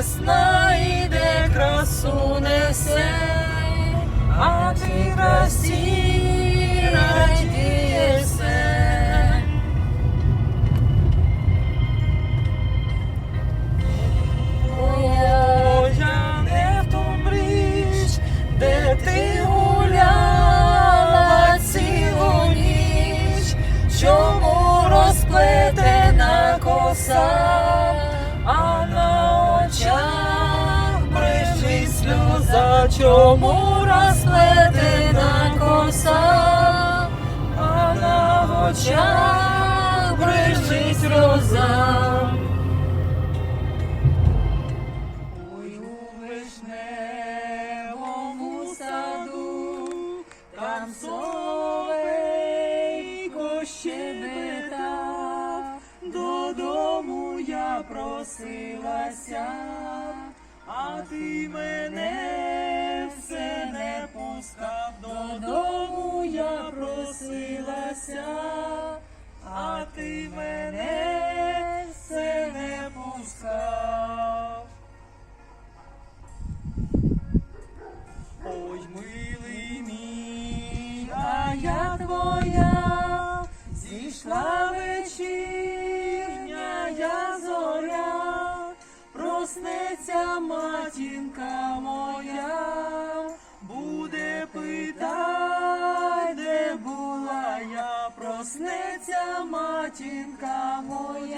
весна Чому розплетена коса, а на очах брижить роза. Ой, саду, там соловейко щебетав, додому я просилася, а ти мене просилася, а ти мене все не пускав. Ой, милий мій, а я твоя, зійшла вечірня проснеться матінка моя.